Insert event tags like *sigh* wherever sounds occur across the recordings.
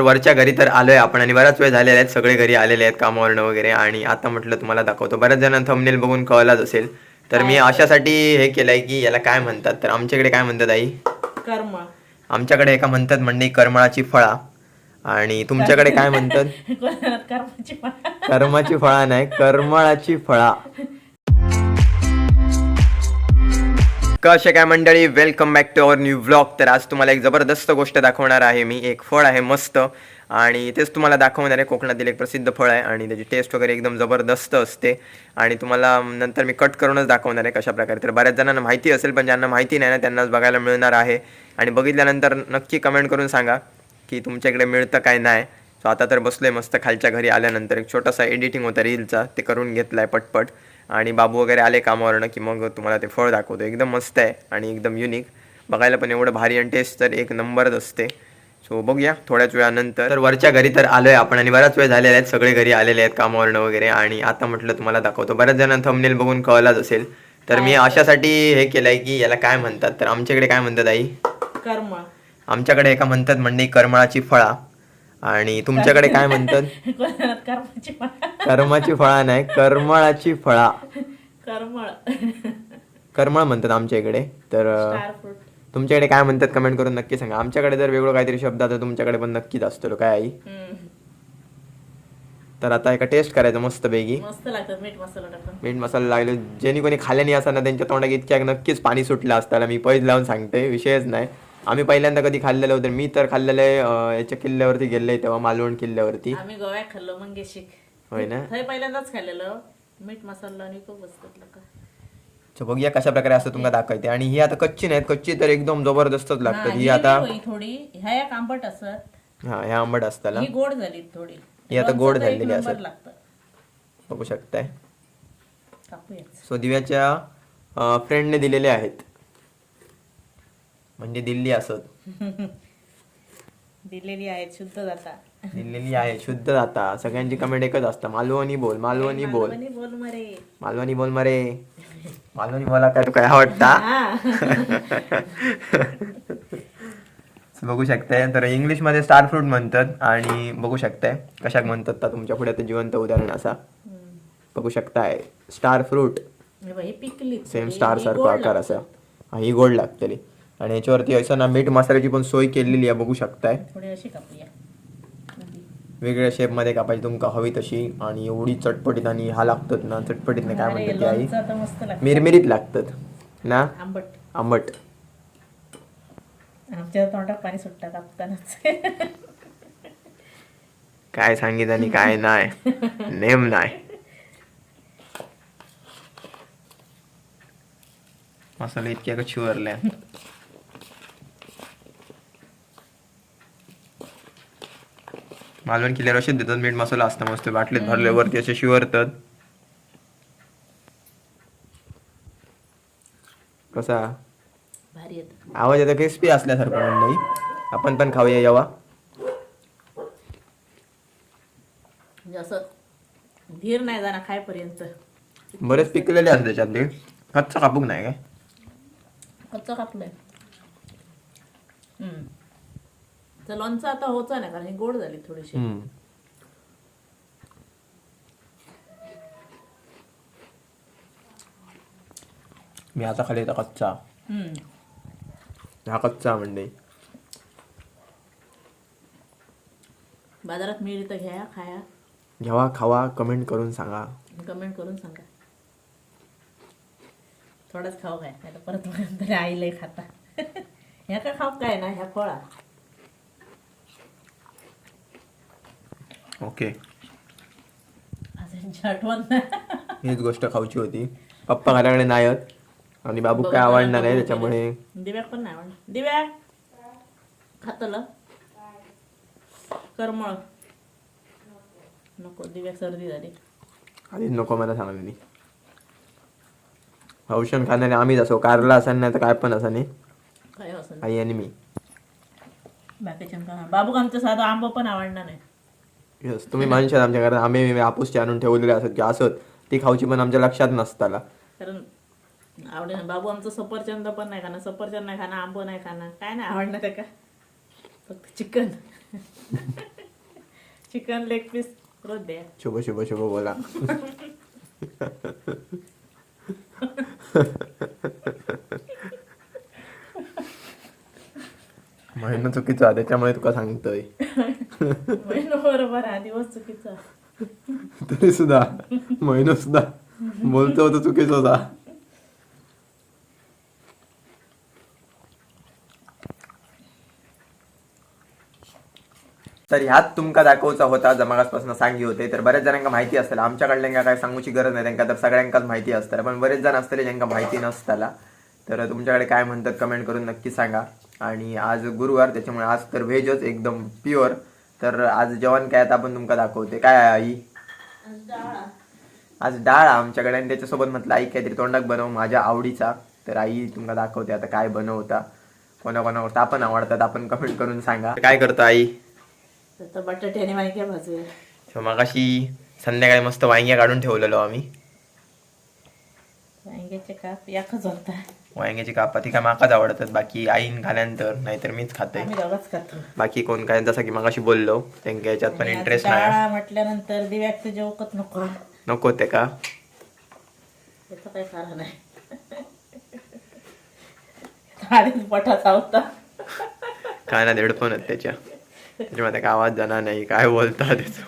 वरच्या घरी तर आलोय आपण आणि बराच वेळ झालेले आहेत सगळे घरी आलेले आहेत कामावरनं वगैरे आणि आता म्हटलं तुम्हाला दाखवतो. बऱ्याच जणांना थंबनेल बघून कळलाच असेल. तर मी अशासाठी हे केलंय की याला काय म्हणतात? तर आमच्याकडे काय म्हणतात आई? कर्म. आमच्याकडे एका म्हणतात म्हणजे करमळाची फळा. आणि तुमच्याकडे काय म्हणतात. कर्माची फळा नाही करमळाची फळा. कसे काय मंडळी? Welcome back to our new vlog तर आज तुम्हाला एक जबरदस्त गोष्ट दाखवणार आहे मी. एक फळ आहे मस्त. आणि तेच तुम्हाला दाखवणार आहे. कोकणातील एक प्रसिद्ध फळ आहे आणि त्याची टेस्ट वगैरे एकदम जबरदस्त असते. आणि तुम्हाला नंतर मी कट करूनच दाखवणार आहे कशा प्रकारे. तर बऱ्याच जणांना माहिती असेल पण ज्यांना माहिती नाही ना त्यांनाच बघायला मिळणार आहे. आणि बघितल्यानंतर नक्की कमेंट करून सांगा की तुमच्याकडे मिळतं काय नाही. सो आता तर बसलोय मस्त खालच्या घरी आल्यानंतर. एक छोटासा एडिटिंग होता रीलचा ते करून घेतलाय पटपट. आणि बाबू वगैरे आले कामावरनं की मग तुम्हाला ते फळ दाखवतो. एकदम मस्त आहे आणि एकदम युनिक बघायला पण एवढं भारी आणि टेस्ट तर एक नंबरच असते. सो बघूया थोड्याच वेळानंतर. तर वरच्या घरी तर आलोय आपण आणि बराच वेळ झालेले आहेत सगळे घरी आलेले आहेत कामावरनं वगैरे आणि आता म्हटलं तुम्हाला दाखवतो. बऱ्याच जणांना थंबनेल बघून कळलाच असेल. तर मी अशासाठी हे केलंय की याला काय म्हणतात? तर आमच्याकडे काय म्हणतात आई? कर्म. आमच्याकडे एका म्हणतात म्हणजे करमळाची फळा. आणि तुमच्याकडे काय म्हणतात? कर्माची फळं. कर्माची फळा नाही करमळाची फळा. कर्मळ. करमळ म्हणतात आमच्या इकडे. तर तुमच्याकडे काय म्हणतात कमेंट करून नक्की सांगा. आमच्याकडे जर वेगळं काहीतरी शब्द आता तुमच्याकडे पण नक्कीच असतो काय आई. तर आता एका टेस्ट करायचं मस्त पैकी. मीठ मसाला लागले ज्यांनी कोणी खाल्ल्यानी असताना त्यांच्या तोंडात इतक्या नक्कीच पाणी सुटलं असताना मी पैज लावून सांगते विषयच नाही. आम्ही पहिल्यांदा कधी खाल्लेलं होतं. मी तर खाल्लेलं आहे याच्या किल्ल्यावरती गेले तेव्हा मालवण किल्ल्यावरती. आम्ही गोव्यात खाल्लो मंगेशिक. होय ना? पहिल्यांदाच खाल्लेलं. मीठ मसाला आणि खूप बघूया कशा प्रकारे असं तुम्हाला दाखवते. आणि ही आता कच्ची नाहीत. कच्ची तर एकदम जबरदस्तच लागतात ही आता थोडी. ह्या एक आंबट असत. हा ह्या आंबट असताना. ही गोड झाली थोडी. ही आता गोड झालेली असत. बघू शकताय. सो दिव्याच्या फ्रेंडने दिलेले आहेत. म्हणजे दिल्ली असत. *laughs* दिलेली आहेत शुद्ध जाता. *laughs* दिलेली आहे शुद्ध जाता. सगळ्यांची कमेंट एकच असतं. मालवणी बोल मालवणी बोल. मालवणी बोल मरे. मालवणी बोल मरे. मालवणी बोला काय तू काय आवडता? *laughs* हा. So बघू शकताय. तर इंग्लिशमध्ये स्टार फ्रूट म्हणतात आणि बघू शकताय. कशाक म्हणतात तुमच्यापुढे आता जिवंत उदाहरण असा. बघू शकताय. स्टार फ्रूट हे ही पिकली सेम स्टार सारखा आकार असा. हा ही गोड लागतली. आणि याच्यावरती असं ना मीठ मसाल्याची पण सोय केलेली आहे बघू शकताय. थोडी अशी कापूया. वेगळ्या शेपमध्ये कापायची तुमका हवी तशी. आणि एवढी चटपटीत आणि हा लागतात ना चटपटीत नाही काय म्हणतात ती आई? मिरमिरीत लागतात ना? आंबट. आंबट. आमच्या तोंडात पाणी सुटतं कापतानाच. काय सांगित आणि काय नाही? नेम नाही. मसाले इतके का शिवरले मालवण किल्ल्यावर असेच देतात मीठ मसाला असतं मस्त बाटलीत भरल्यावरती असे शिवरतात. कसा? आवाज येतो क्रिस्पी असल्यासारखं मंडळी आपण पण खाऊया यावा. म्हणजे असं धीर नाही जाणार खायपर्यंत. बरेच पिकलेले असते त्याच्यातले. कच्चा कापूक नाही काय? कच्चं कापलंय. तर लोणचं आता होतं नाही कारण ही गोड झाली थोडीशी हम्म. मी आता खाली येतो कच्चा. हम्म. हा कच्चा म्हणजे. बाजारात मिळली तर घ्या खाया. जेव्हा खावा कमेंट करून सांगा. कमेंट करून सांगा. थोडाच खाऊ काय नाही तर परत म्हणून तरी आईलाही खाता. *laughs* ह्या का खाऊ काय ना ह्या फळा ओके. अजून आठवण नाही. हीच गोष्ट खाऊची होती. पप्पा घराकडे नाही आहेत आणि बाबू काय आवडणार आहे त्याच्यामुळे. दिव्याक पण नाही आवडणार. दिव्या खातलं? करमळ. नको दिव्याक सर्दी झाली. आधीच नको मला सांगली औषध खाणारे आम्हीच असो. कारला असा नाही तर काय पण असं नाही काय असं आई आणि मी. बाकीच्या बाबूक आमचं साधं आंब पण आवडणार नाही. यस तुम्ही म्हणशात आमच्या घरात आम्ही हापूसचे आणून ठेवलेले असत की असत ती खाऊची पण आमच्या लक्षात नसताला. कारण आवडे बाबू आमचं सफरचंद पण नाही खाणार सफरचंद नाही खाणार आंबो नाही खाणार काय नाही आवडणार त्या का फक्त चिकन. *laughs* चिकन लेग पीस रोज द्या. शुभ शुभ शुभ बोला. *laughs* महिना चुकीचा त्याच्यामुळे तुका सांगतोय. *laughs* महिना बरोबर दिवस चुकीचा तरी सुद्धा महिना सुद्धा बोलतो होतो चुकीचा होता. तर ह्यात तुमका दाखवचा होता जमागासपासून सांगी होते तर बऱ्याच जणांका माहिती असताना आमच्याकडल्या काय सांगूची गरज नाही त्यांना तर सगळ्यांकाच माहिती असतं. पण बरेच जण असतले ज्यांका माहिती नसताला. तर तुमच्याकडे काय म्हणतात कमेंट करून नक्की सांगा. आणि आज गुरुवार त्याच्यामुळे आज तर व्हेजच एकदम प्युअर तर आज जेवण काय आता आपण तुमका दाखवते. काय आहे आई? आज डाळ आमच्याकडे आणि त्याच्यासोबत म्हटलं आई काहीतरी तोंडाक बनव माझ्या आवडीचा. तर आई तुमका दाखवते आता काय बनवता. कोणा कोणा आपण आवडतात आपण कमेंट करून सांगा. काय करतो आई? तर बटाटे आणि वांगे भाजूया. so मगाशी संध्याकाळी मस्त वांग्या काढून ठेवलेलो आम्ही. वांग्याचे काप याकच होता वांग्याची कापा ती काय माकाच आवडतात? बाकी आईन खाल्यानंतर नाहीतर मीच खाते. आम्ही दोघंच खातो. बाकी कोण काय? जसं की मगाशी बोललो त्यांच्या याच्यात पण आणि इंटरेस्ट नाही. डाळा म्हटल्यानंतर दिव्याक तर जेवकत नको. नको ते का? त्याचं काही कारण नाही. आधीच पठाचा होता काय ना हेडफोन आहेत त्याच्या. त्याच्यामध्ये काय आवाज जाणार नाही काय बोलता त्याचं.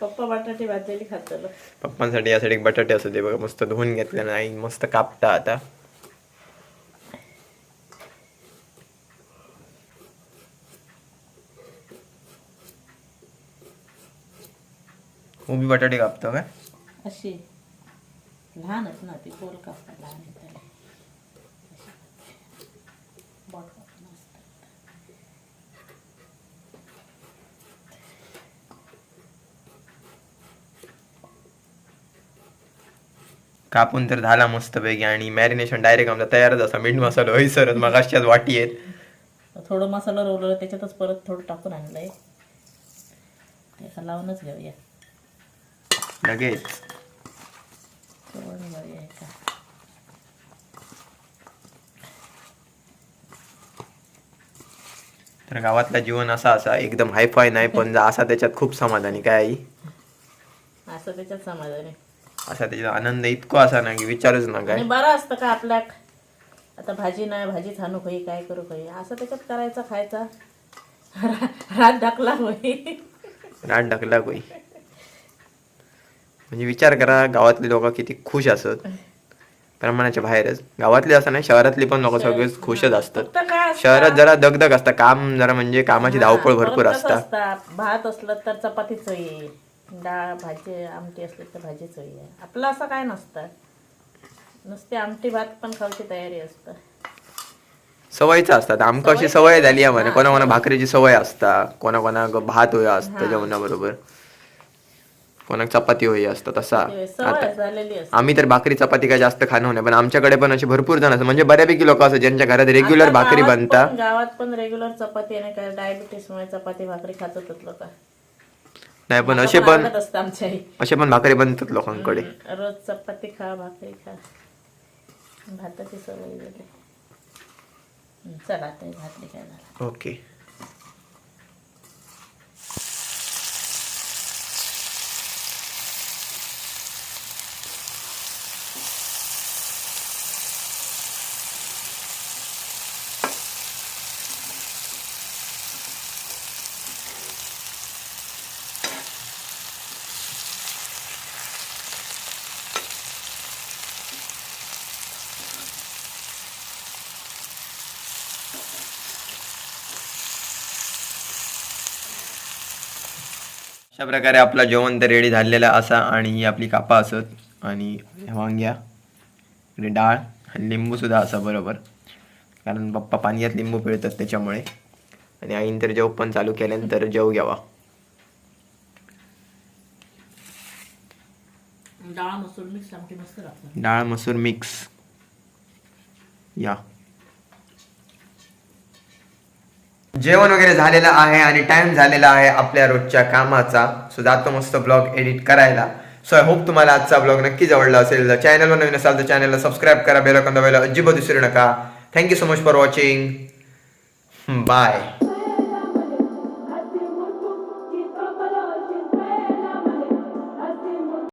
पप्पा बटाटे भाजलेली खातलं पप्पांसाठी यासाठी एक बटाटे असू दे बघा मस्त धुवून घेतले ना आई मस्त कापता आता. उभी बटाटे कापतो काय? अशी. लहानच ना ती गोल कापता लहान बोट कापून तर झाला मस्त पैकी आणि मॅरिनेशन डायरेक्ट आमचा तयारच असा. मीठ मसाला हयसरच मग अशाच वाटी आहेत. थोडं मसाला रोवलं त्याच्यातच परत थोडं टाकून आणलंय. त्याचा लावूनच घेऊया. लगेच तर गावातला जीवन असा असा एकदम हायफाय नाही पण असा त्याच्यात खूप समाधानी. काय आई? असं त्याच्यात समाधान. असा त्याच्यात आनंद इतको असा ना की विचारूच ना काय आणि बरं असतं का आपल्या आता भाजी नाही भाजीच आणू होई काय करू होई असं त्याच्यात करायचं खायचा. *laughs* रात ढकला होई राट ढकला कोई म्हणजे विचार करा गावातली लोक किती खुश असत प्रमाणाच्या बाहेरच. गावातली असं नाही शहरातली पण लोक सगळेच खुशच असतात? शहरात जरा दगदग असतं. काम जरा म्हणजे कामाची धावपळ भरपूर परत कसं असता असतं, भात असलं तर चपातीच ये डाळ भाजी आमटी असली तर भाजीच आपलं असं काय नसतं. नुसते आमटी भात पण खायची तयारी असतं. सवयीचं असतात. आमका अशी सवय झाली आहे म्हणे कोणा कोणा भाकरीची सवय असता. कोणा कोणा भात होय असतं जेवणाबरोबर. कोणाक चपाती होई असतं तसा. ते आता आम्ही तर भाकरी चपाती काय जास्त खाणं नाही पण आमच्याकडे पण असे भरपूर जण असतात. म्हणजे बऱ्यापैकी लोक असतात ज्यांच्या घरात रेग्युलर भाकरी गावात बनता. पण- गावात पण रेग्युलर चपाती आणि काय डायबिटीस मुळे चपाती भाकरी खात होतात लोक. नाही पण असे पण असतं आमच्या आई असे पण भाकरी बनतात लोकांकडे. रोज चपाती खा भाकरी खा. भाताची सवय झाली. चला झाला ओके. अशा प्रकारे आपला जेवण तर रेडी झालेला असा आणि ही आपली कापा असत आणि वांग्या इकडे डाळ आणि लिंबू सुद्धा असा बरोबर. कारण पप्पा पाण्यात लिंबू पिळतात त्याच्यामुळे. आणि आईन तर जेव पण चालू केल्यानंतर जेव घ्यावा. डाळ मसूर मिक्स. या. जेवण वगैरे झालेलं आहे आणि टाइम झालेला आहे आपल्या रोजच्या कामाचा. सो जातो मस्त ब्लॉग एडिट करायला. सो आय होप तुम्हाला आजचा ब्लॉग नक्की आवडला असेल. जर चॅनलवर नवीन असाल तर चॅनलला सबस्क्राईब करा. बेल दाबायला अजिबात विसरू नका. Thank you so much for watching bye